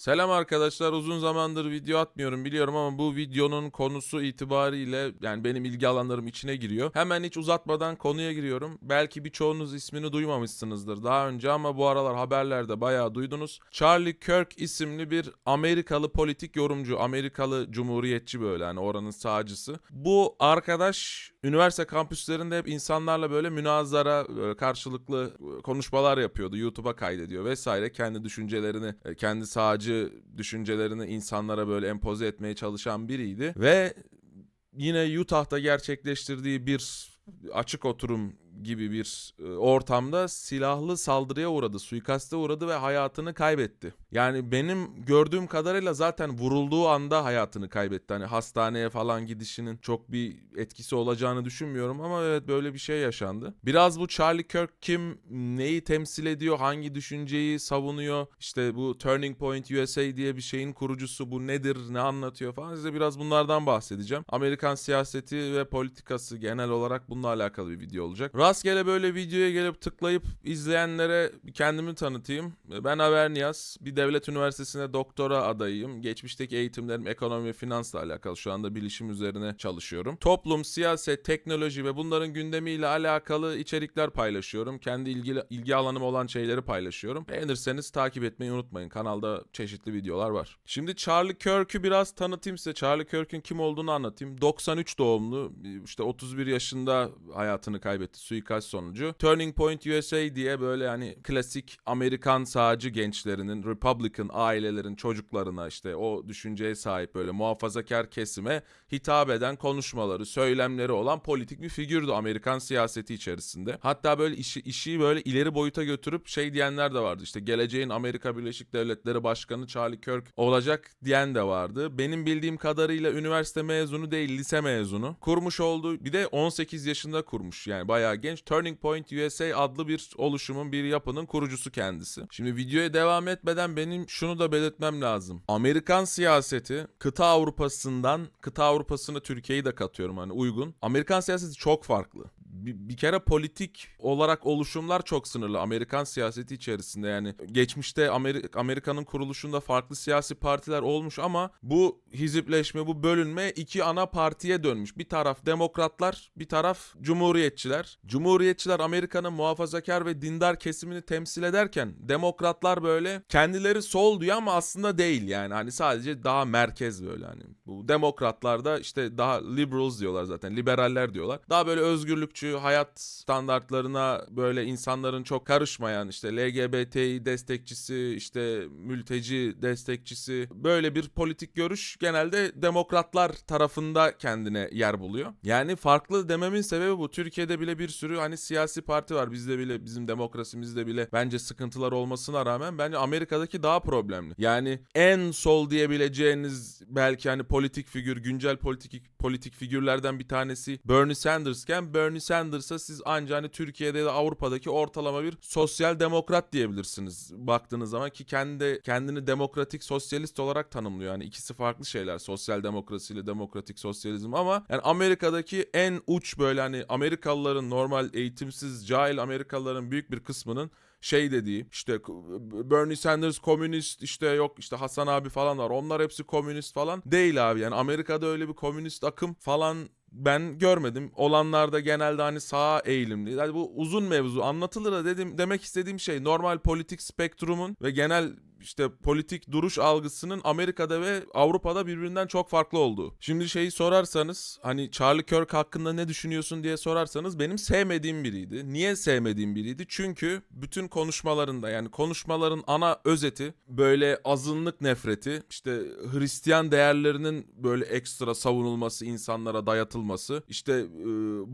Selam arkadaşlar. Uzun zamandır video atmıyorum biliyorum ama bu videonun konusu itibariyle yani benim ilgi alanlarım içine giriyor. Hemen hiç uzatmadan konuya giriyorum. Belki birçoğunuz ismini duymamışsınızdır daha önce ama bu aralar haberlerde bayağı duydunuz. Charlie Kirk isimli bir Amerikalı politik yorumcu, Amerikalı cumhuriyetçi böyle hani oranın sağcısı. Bu arkadaş üniversite kampüslerinde hep insanlarla böyle münazara, karşılıklı konuşmalar yapıyordu. YouTube'a kaydediyor vesaire. Kendi düşüncelerini, e, kendi sağcı düşüncelerini insanlara böyle empoze etmeye çalışan biriydi. Ve yine Utah'ta gerçekleştirdiği bir açık oturum gibi bir e, ortamda silahlı saldırıya uğradı, suikaste uğradı ve hayatını kaybetti. Yani benim gördüğüm kadarıyla zaten vurulduğu anda hayatını kaybetti. Hani hastaneye falan gidişinin çok bir etkisi olacağını düşünmüyorum ama evet böyle bir şey yaşandı. Biraz bu Charlie Kirk kim, neyi temsil ediyor, hangi düşünceyi savunuyor, işte bu Turning Point USA diye bir şeyin kurucusu bu nedir, ne anlatıyor falan size biraz bunlardan bahsedeceğim. Amerikan siyaseti ve politikası genel olarak bununla alakalı bir video olacak. Rastgele böyle videoya gelip tıklayıp izleyenlere kendimi tanıtayım. Ben Aver Niyaz. Bir devlet üniversitesine doktora adayıyım. Geçmişteki eğitimlerim ekonomi ve finansla alakalı. Şu anda bilişim üzerine çalışıyorum. Toplum, siyaset, teknoloji ve bunların gündemiyle alakalı içerikler paylaşıyorum. Kendi ilgili ilgi alanım olan şeyleri paylaşıyorum. Beğenirseniz takip etmeyi unutmayın. Kanalda çeşitli videolar var. Şimdi Charlie Kirk'ü biraz tanıtayım size. Charlie Kirk'ün kim olduğunu anlatayım. 93 doğumlu. işte 31 yaşında hayatını kaybetti suikast sonucu. Turning Point USA diye böyle hani klasik Amerikan sağcı gençlerinin, Republican ailelerin çocuklarına işte o düşünceye sahip böyle muhafazakar kesime hitap eden konuşmaları, söylemleri olan politik bir figürdü Amerikan siyaseti içerisinde. Hatta böyle işi, işi böyle ileri boyuta götürüp şey diyenler de vardı. İşte geleceğin Amerika Birleşik Devletleri Başkanı Charlie Kirk olacak diyen de vardı. Benim bildiğim kadarıyla üniversite mezunu değil, lise mezunu. Kurmuş olduğu bir de 18 yaşında kurmuş. Yani bayağı genç. Turning Point USA adlı bir oluşumun, bir yapının kurucusu kendisi. Şimdi videoya devam etmeden benim şunu da belirtmem lazım. Amerikan siyaseti kıta Avrupa'sından, kıta Avrupa'sını Türkiye'yi de katıyorum hani uygun. Amerikan siyaseti çok farklı bir, bir kere politik olarak oluşumlar çok sınırlı Amerikan siyaseti içerisinde yani geçmişte Ameri- Amerika'nın kuruluşunda farklı siyasi partiler olmuş ama bu hizipleşme bu bölünme iki ana partiye dönmüş. Bir taraf demokratlar bir taraf cumhuriyetçiler. Cumhuriyetçiler Amerika'nın muhafazakar ve dindar kesimini temsil ederken demokratlar böyle kendileri sol diyor ama aslında değil yani hani sadece daha merkez böyle hani bu demokratlar da işte daha liberals diyorlar zaten liberaller diyorlar. Daha böyle özgürlükçü hayat standartlarına böyle insanların çok karışmayan işte LGBTİ destekçisi işte mülteci destekçisi böyle bir politik görüş genelde demokratlar tarafında kendine yer buluyor. Yani farklı dememin sebebi bu. Türkiye'de bile bir sürü hani siyasi parti var. Bizde bile bizim demokrasimizde bile bence sıkıntılar olmasına rağmen bence Amerika'daki daha problemli. Yani en sol diyebileceğiniz belki hani politik figür, güncel politik politik figürlerden bir tanesi Bernie Sanders'ken Bernie Sanders'a siz ancak hani Türkiye'de ya da Avrupa'daki ortalama bir sosyal demokrat diyebilirsiniz baktığınız zaman ki kendi kendini demokratik sosyalist olarak tanımlıyor. Yani ikisi farklı şeyler. Sosyal demokrasi ile demokratik sosyalizm ama yani Amerika'daki en uç böyle hani Amerikalıların normal eğitimsiz cahil Amerikalıların büyük bir kısmının şey dediği işte Bernie Sanders komünist işte yok işte Hasan abi falan var onlar hepsi komünist falan değil abi yani Amerika'da öyle bir komünist akım falan ben görmedim. Olanlar da genelde hani sağa eğilimli. Yani bu uzun mevzu anlatılır da dedim demek istediğim şey normal politik spektrumun ve genel işte politik duruş algısının Amerika'da ve Avrupa'da birbirinden çok farklı olduğu. Şimdi şeyi sorarsanız hani Charlie Kirk hakkında ne düşünüyorsun diye sorarsanız benim sevmediğim biriydi. Niye sevmediğim biriydi? Çünkü bütün konuşmalarında yani konuşmaların ana özeti böyle azınlık nefreti, işte Hristiyan değerlerinin böyle ekstra savunulması, insanlara dayatılması. İşte e,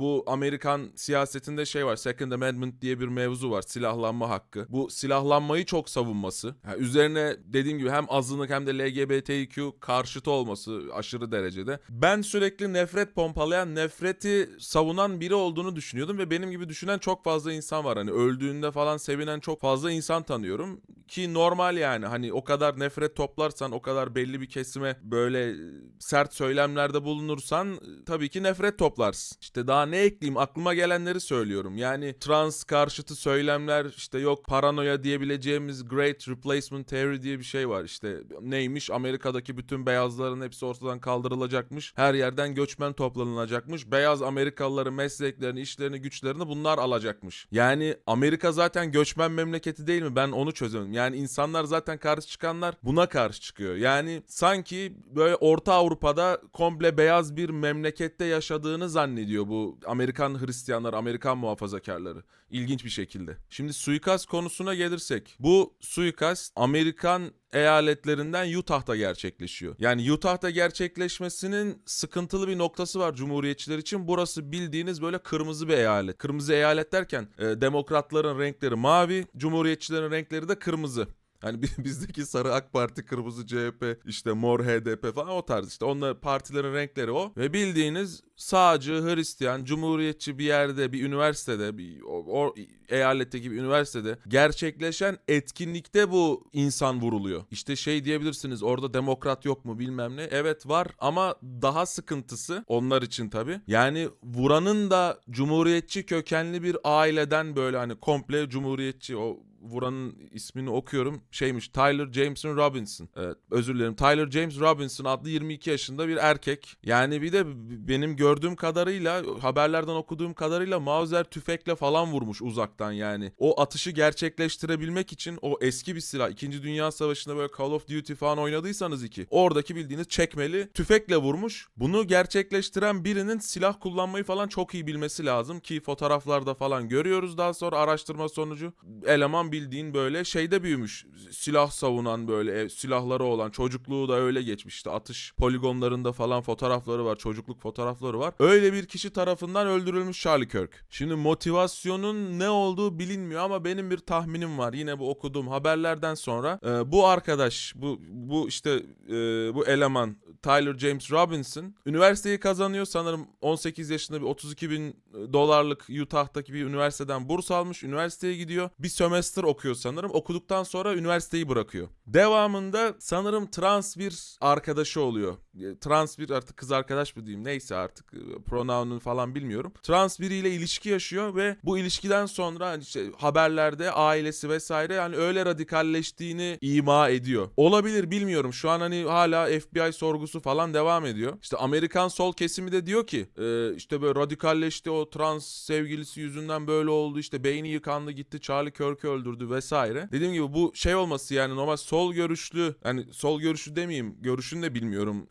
bu Amerikan siyasetinde şey var. Second Amendment diye bir mevzu var. Silahlanma hakkı. Bu silahlanmayı çok savunması. Yani üzerine dediğim gibi hem azınlık hem de LGBTQ karşıtı olması aşırı derecede. Ben sürekli nefret pompalayan, nefreti savunan biri olduğunu düşünüyordum ve benim gibi düşünen çok fazla insan var. Hani öldüğünde falan sevinen çok fazla insan tanıyorum ki normal yani hani o kadar nefret toplarsan o kadar belli bir kesime böyle sert söylemlerde bulunursan tabii ki nefret toplarsın. İşte daha ne ekleyeyim aklıma gelenleri söylüyorum. Yani trans karşıtı söylemler işte yok paranoya diyebileceğimiz great replacement Theory diye bir şey var işte neymiş Amerika'daki bütün beyazların hepsi ortadan kaldırılacakmış. Her yerden göçmen toplanılacakmış. Beyaz Amerikalıların mesleklerini, işlerini, güçlerini bunlar alacakmış. Yani Amerika zaten göçmen memleketi değil mi? Ben onu çözemem. Yani insanlar zaten karşı çıkanlar buna karşı çıkıyor. Yani sanki böyle Orta Avrupa'da komple beyaz bir memlekette yaşadığını zannediyor bu Amerikan Hristiyanlar, Amerikan muhafazakarları. İlginç bir şekilde. Şimdi suikast konusuna gelirsek. Bu suikast Amerikan eyaletlerinden Utah'ta gerçekleşiyor. Yani Utah'ta gerçekleşmesinin sıkıntılı bir noktası var Cumhuriyetçiler için. Burası bildiğiniz böyle kırmızı bir eyalet. Kırmızı eyalet derken e, demokratların renkleri mavi, Cumhuriyetçilerin renkleri de kırmızı. Hani bi- bizdeki sarı AK Parti, kırmızı CHP, işte mor HDP falan o tarz işte. Onlar partilerin renkleri o. Ve bildiğiniz sağcı, Hristiyan, Cumhuriyetçi bir yerde, bir üniversitede, bir o, o eyaletteki bir üniversitede gerçekleşen etkinlikte bu insan vuruluyor. İşte şey diyebilirsiniz orada demokrat yok mu bilmem ne. Evet var ama daha sıkıntısı onlar için tabii. Yani vuranın da cumhuriyetçi kökenli bir aileden böyle hani komple cumhuriyetçi o vuranın ismini okuyorum. Şeymiş Tyler Jameson Robinson. Evet, özür dilerim. Tyler James Robinson adlı 22 yaşında bir erkek. Yani bir de benim gördüğüm kadarıyla haberlerden okuduğum kadarıyla Mauser tüfekle falan vurmuş uzaktan yani. O atışı gerçekleştirebilmek için o eski bir silah. 2. Dünya Savaşı'nda böyle Call of Duty falan oynadıysanız iki. Oradaki bildiğiniz çekmeli tüfekle vurmuş. Bunu gerçekleştiren birinin silah kullanmayı falan çok iyi bilmesi lazım ki fotoğraflarda falan görüyoruz daha sonra araştırma sonucu. Eleman bildiğin böyle şeyde büyümüş. Silah savunan böyle e, silahları olan çocukluğu da öyle geçmişti. Atış poligonlarında falan fotoğrafları var. Çocukluk fotoğrafları var. Öyle bir kişi tarafından öldürülmüş Charlie Kirk. Şimdi motivasyonun ne olduğu bilinmiyor ama benim bir tahminim var. Yine bu okuduğum haberlerden sonra e, bu arkadaş bu bu işte e, bu eleman Tyler James Robinson üniversiteyi kazanıyor sanırım 18 yaşında bir 32 bin dolarlık Utah'taki bir üniversiteden burs almış üniversiteye gidiyor bir sömestr okuyor sanırım. Okuduktan sonra üniversiteyi bırakıyor. Devamında sanırım trans bir arkadaşı oluyor trans bir artık kız arkadaş mı diyeyim neyse artık e, pronoun'unu falan bilmiyorum. Trans biriyle ilişki yaşıyor ve bu ilişkiden sonra hani işte haberlerde ailesi vesaire yani öyle radikalleştiğini ima ediyor. Olabilir bilmiyorum. Şu an hani hala FBI sorgusu falan devam ediyor. İşte Amerikan sol kesimi de diyor ki e, işte böyle radikalleşti o trans sevgilisi yüzünden böyle oldu işte beyni yıkandı gitti Charlie Kirk'ü öldürdü vesaire. Dediğim gibi bu şey olması yani normal sol görüşlü yani sol görüşlü demeyeyim görüşünü de bilmiyorum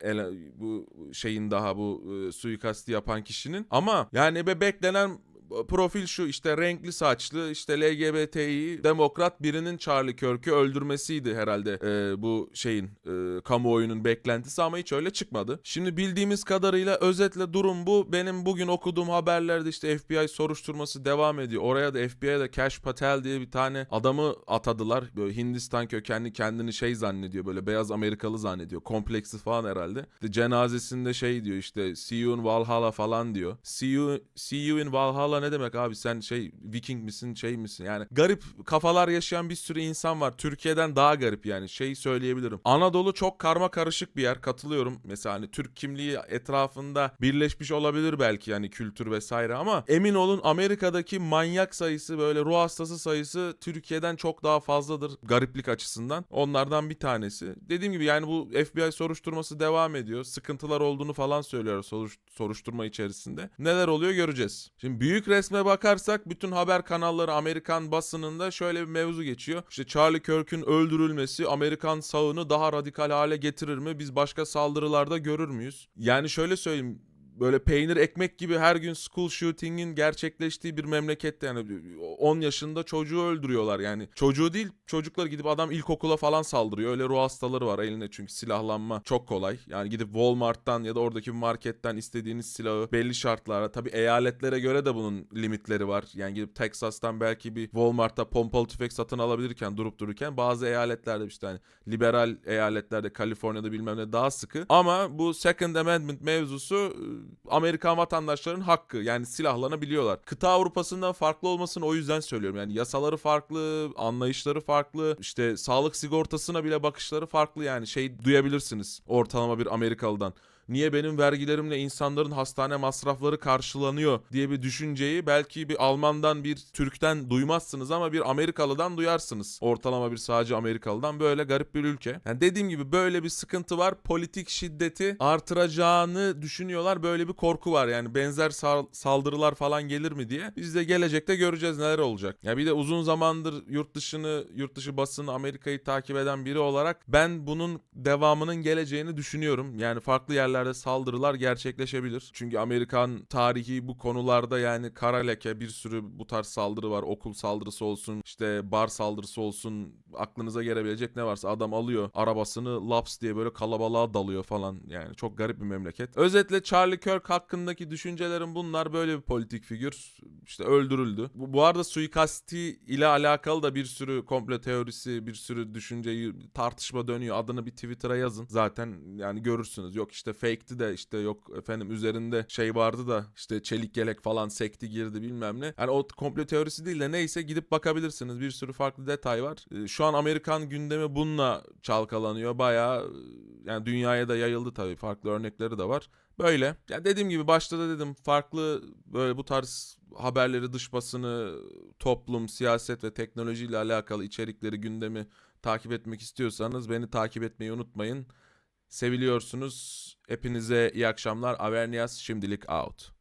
bu şeyin daha bu e, suikasti yapan kişinin. Ama yani be beklenen profil şu işte renkli saçlı işte LGBTİ demokrat birinin Charlie Kirk'ü öldürmesiydi herhalde e, bu şeyin e, kamuoyunun beklentisi ama hiç öyle çıkmadı. Şimdi bildiğimiz kadarıyla özetle durum bu. Benim bugün okuduğum haberlerde işte FBI soruşturması devam ediyor. Oraya da FBI'ye de Cash Patel diye bir tane adamı atadılar. Böyle Hindistan kökenli kendini şey zannediyor böyle beyaz Amerikalı zannediyor. Kompleksi falan herhalde. İşte cenazesinde şey diyor işte see you in Valhalla falan diyor. See you, see you in Valhalla ne demek abi? Sen şey Viking misin şey misin? Yani garip kafalar yaşayan bir sürü insan var. Türkiye'den daha garip yani. Şey söyleyebilirim. Anadolu çok karma karışık bir yer. Katılıyorum. Mesela hani Türk kimliği etrafında birleşmiş olabilir belki yani kültür vesaire ama emin olun Amerika'daki manyak sayısı böyle ruh hastası sayısı Türkiye'den çok daha fazladır gariplik açısından. Onlardan bir tanesi. Dediğim gibi yani bu FBI soruşturması devam ediyor. Sıkıntılar olduğunu falan söylüyor soruş- soruşturma içerisinde. Neler oluyor göreceğiz. Şimdi büyük resme bakarsak bütün haber kanalları Amerikan basınında şöyle bir mevzu geçiyor. İşte Charlie Kirk'ün öldürülmesi Amerikan sağını daha radikal hale getirir mi? Biz başka saldırılarda görür müyüz? Yani şöyle söyleyeyim böyle peynir ekmek gibi her gün school shooting'in gerçekleştiği bir memlekette yani 10 yaşında çocuğu öldürüyorlar yani. Çocuğu değil çocuklar gidip adam ilkokula falan saldırıyor. Öyle ruh hastaları var eline çünkü silahlanma çok kolay. Yani gidip Walmart'tan ya da oradaki marketten istediğiniz silahı belli şartlara tabi eyaletlere göre de bunun limitleri var. Yani gidip Texas'tan belki bir Walmart'ta pompalı tüfek satın alabilirken durup dururken bazı eyaletlerde işte hani liberal eyaletlerde Kaliforniya'da bilmem ne daha sıkı. Ama bu Second Amendment mevzusu Amerikan vatandaşlarının hakkı. Yani silahlanabiliyorlar. Kıta Avrupa'sından farklı olmasını o yüzden söylüyorum. Yani yasaları farklı, anlayışları farklı. işte sağlık sigortasına bile bakışları farklı yani. Şey duyabilirsiniz ortalama bir Amerikalıdan. Niye benim vergilerimle insanların hastane masrafları karşılanıyor diye bir düşünceyi belki bir Almandan bir Türk'ten duymazsınız ama bir Amerikalı'dan duyarsınız. Ortalama bir sadece Amerikalı'dan böyle garip bir ülke. Yani dediğim gibi böyle bir sıkıntı var. Politik şiddeti artıracağını düşünüyorlar. Böyle bir korku var. Yani benzer sal- saldırılar falan gelir mi diye. Biz de gelecekte göreceğiz neler olacak. Ya bir de uzun zamandır yurt dışını, yurt dışı basını Amerika'yı takip eden biri olarak ben bunun devamının geleceğini düşünüyorum. Yani farklı yerlerde saldırılar gerçekleşebilir. Çünkü Amerikan tarihi bu konularda yani kara leke bir sürü bu tarz saldırı var. Okul saldırısı olsun, işte bar saldırısı olsun. Aklınıza gelebilecek ne varsa adam alıyor arabasını laps diye böyle kalabalığa dalıyor falan. Yani çok garip bir memleket. Özetle Charlie Kirk hakkındaki düşüncelerim bunlar. Böyle bir politik figür. İşte öldürüldü. Bu, bu arada suikasti ile alakalı da bir sürü komplo teorisi, bir sürü düşünceyi tartışma dönüyor. Adını bir Twitter'a yazın. Zaten yani görürsünüz. Yok işte fake'ti de işte yok efendim üzerinde şey vardı da işte çelik yelek falan sekti girdi bilmem ne. Yani o komplo teorisi değil de neyse gidip bakabilirsiniz. Bir sürü farklı detay var. Ee, Şu an Amerikan gündemi bununla çalkalanıyor. Bayağı yani dünyaya da yayıldı tabii. Farklı örnekleri de var. Böyle. Yani dediğim gibi başta da dedim farklı böyle bu tarz haberleri, dış basını, toplum, siyaset ve teknolojiyle alakalı içerikleri, gündemi takip etmek istiyorsanız beni takip etmeyi unutmayın. Seviliyorsunuz. Hepinize iyi akşamlar. Avernias şimdilik out.